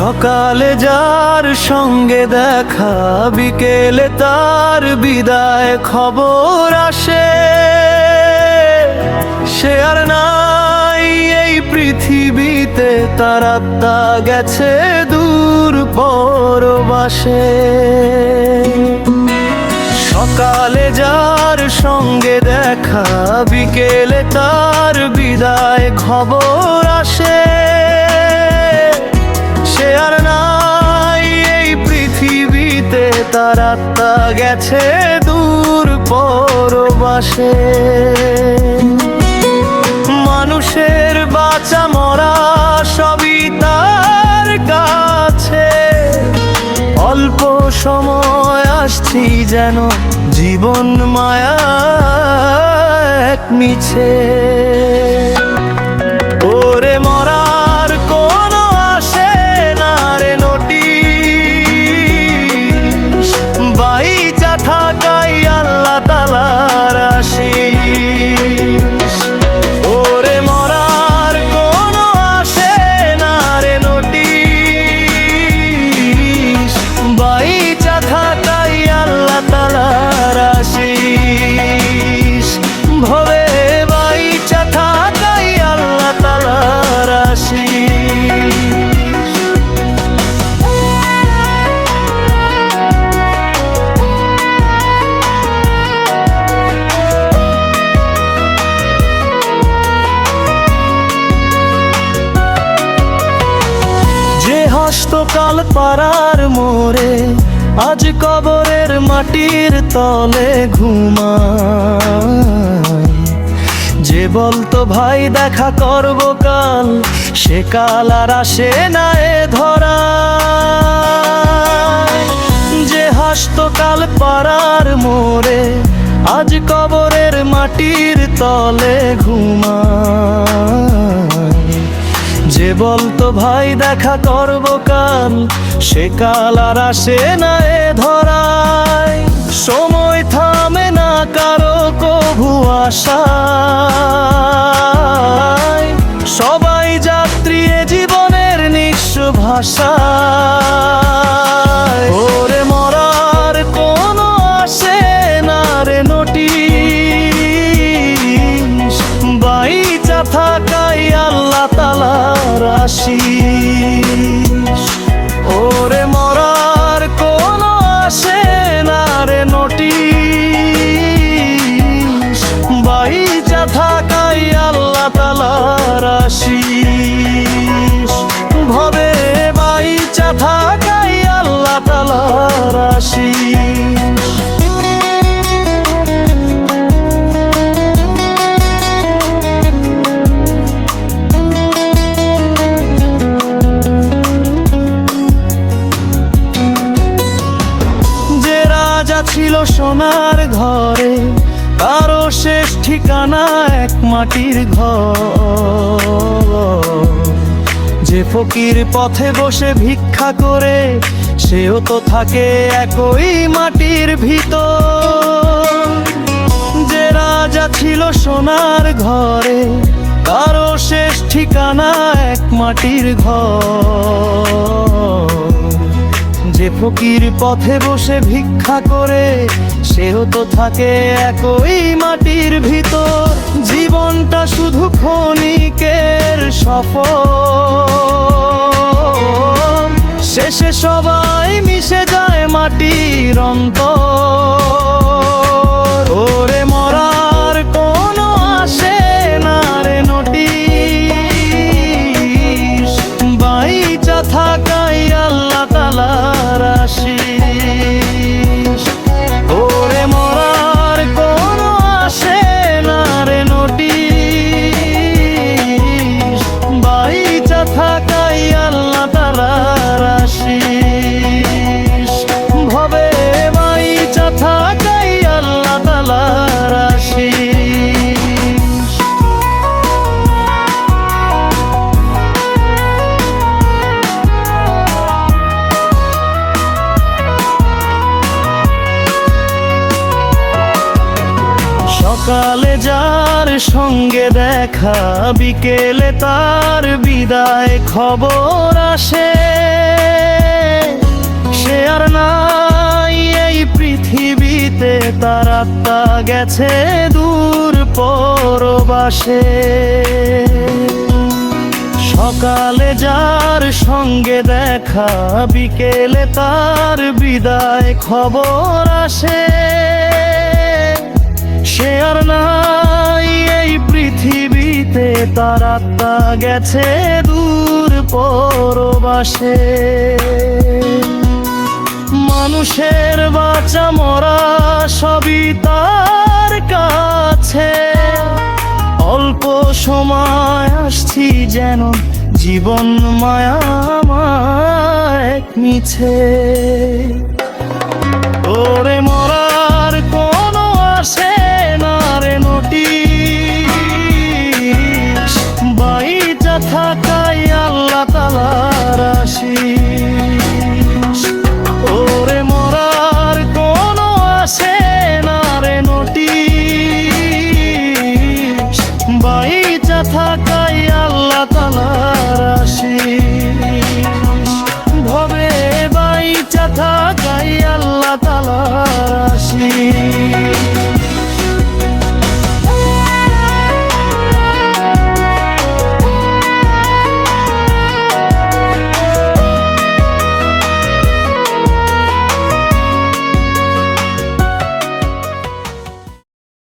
সকালে যার সঙ্গে দেখা, বিকেলে তার বিদায় খবর আসে। সে আর নাই এই পৃথিবীতে, তার আত্মা গেছে দূর পরবাসে। সকালে যার সঙ্গে দেখা, বিকেলে তার বিদায় খবর আসে। তার আত্মা গেছে দূর পরবাসে। মানুষের বাঁচা মরা সবই তার কাছে। অল্প সময় আসছি যেন জীবন মায়া এক মিছে। হস্তকাল পাড়ার মোরে আজ কবরের মাটির তলে ঘুমায় যে বলতো, ভাই, দেখা করব কাল, সে কাল আর আসে না এ ধরা যে হাসতকাল পাড়ার মোরে আজ কবরের মাটির তলে ঘুমায় যে বলতো, ভাই, দেখা করব কাল। সে কাল আর আসে না এ ধরায়। সময় থামে না কারও কভু আশায়। সবাই যাত্রী জীবনের নিঃস্ব ভাষা। সোনার ঘরে, কারও শেষ ঠিকানা এক মাটির ঘর। যে ফকির পথে বসে ভিক্ষা করে, সেও তো থাকে একই মাটির ভিতর। যে রাজা ছিল সোনার ঘরে, কারও শেষ ঠিকানা এক মাটির ঘর। যে ফকির পথে বসে ভিক্ষা করে, সেও তো থাকে একই মাটির ভিতর। জীবনটা শুধু ক্ষণিকের সফল শেষে সবাই মিশে যায় মাটির অন্তর। যার সঙ্গে দেখা, বিকেলে তার বিদায় খবর আসে। সে আর নাই এই পৃথিবীতে, তার আত্মা গেছে দূর পরবাসে। সকালে যার সঙ্গে দেখা, বিকেলে তার বিদায় খবর আসে। তার আত্মা গেছে দূর পরবাসে। মানুষের বাঁচা মরা সবই তার কাছে। অল্প সময় আসছি যেন জীবন মায়া মায় মিছে। ওরে মন